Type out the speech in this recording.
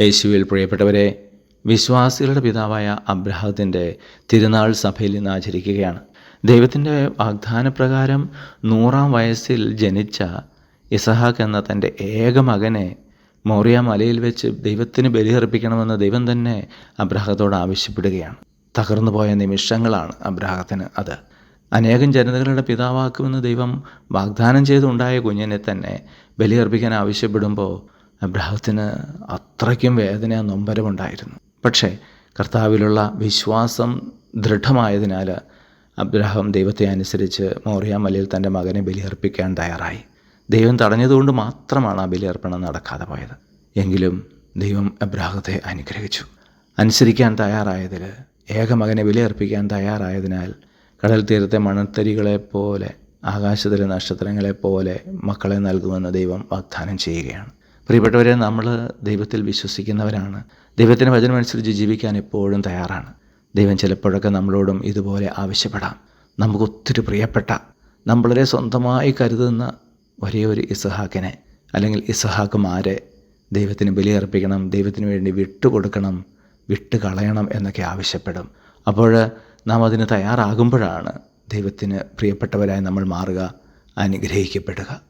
യേശുവിൽ പ്രിയപ്പെട്ടവരെ വിശ്വാസികളുടെ പിതാവായ അബ്രഹത്തിന്റെ തിരുനാൾ സഭയിൽ ഇന്ന് ആചരിക്കുകയാണ്. ദൈവത്തിന്റെ വാഗ്ദാനപ്രകാരം നൂറാം വയസ്സിൽ ജനിച്ച ഇസഹാക്ക് എന്ന തന്റെ ഏക മകനെ മോറിയ മലയിൽ വെച്ച് ദൈവത്തിന് ബലിയർപ്പിക്കണമെന്ന് ദൈവം തന്നെ അബ്രഹത്തോട് ആവശ്യപ്പെടുകയാണ്. തകർന്നു പോയ നിമിഷങ്ങളാണ് അബ്രഹത്തിന് അത്. അനേകം ജനതകളുടെ പിതാവാക്കുമെന്ന് ദൈവം വാഗ്ദാനം ചെയ്തുണ്ടായ കുഞ്ഞിനെ തന്നെ ബലിയർപ്പിക്കാൻ ആവശ്യപ്പെടുമ്പോൾ അബ്രഹത്തിന് അത്രയ്ക്കും വേദന നൊമ്പരമുണ്ടായിരുന്നു. പക്ഷേ കർത്താവിലുള്ള വിശ്വാസം ദൃഢമായതിനാൽ അബ്രഹാം ദൈവത്തെ അനുസരിച്ച് മോറിയാമലയിൽ തന്റെ മകനെ ബലിയർപ്പിക്കാൻ തയ്യാറായി. ദൈവം തടഞ്ഞതുകൊണ്ട് മാത്രമാണ് ആ ബലിയർപ്പണം നടക്കാതെ പോയത്. എങ്കിലും ദൈവം അബ്രാഹത്തെ അനുഗ്രഹിച്ചു. അനുസരിക്കാൻ തയ്യാറായതിൽ ഏകമകനെ ബലിയർപ്പിക്കാൻ തയ്യാറായതിനാൽ കടൽ തീരത്തെ മണത്തരികളെപ്പോലെ ആകാശത്തിലെ നക്ഷത്രങ്ങളെപ്പോലെ മക്കളെ നൽകുമെന്ന് ദൈവം വാഗ്ദാനം ചെയ്യുകയാണ്. പ്രിയപ്പെട്ടവരെ നമ്മൾ ദൈവത്തിൽ വിശ്വസിക്കുന്നവരാണ്. ദൈവത്തിന്റെ വചനമനുസരിച്ച് ജീവിക്കാൻ എപ്പോഴും തയ്യാറാണ്. ദൈവം ചിലപ്പോഴൊക്കെ നമ്മളോടും ഇതുപോലെ ആവശ്യപ്പെടാം. നമുക്ക് ഒത്തിരി പ്രിയപ്പെട്ട നമ്മളെ സ്വന്തമായി കരുതുന്ന ഒരേ ഒരു ഇസഹാക്കിനെ അല്ലെങ്കിൽ ഇസഹാക്കുമാരെ ദൈവത്തിന് ബലിയർപ്പിക്കണം ദൈവത്തിന് വേണ്ടി വിട്ടുകൊടുക്കണം വിട്ട് കളയണം എന്നൊക്കെ ആവശ്യപ്പെടും. അപ്പോൾ നാം അതിന് തയ്യാറാകുമ്പോഴാണ് ദൈവത്തിന് പ്രിയപ്പെട്ടവരായി നമ്മൾ മാറുക അനുഗ്രഹിക്കപ്പെടുക.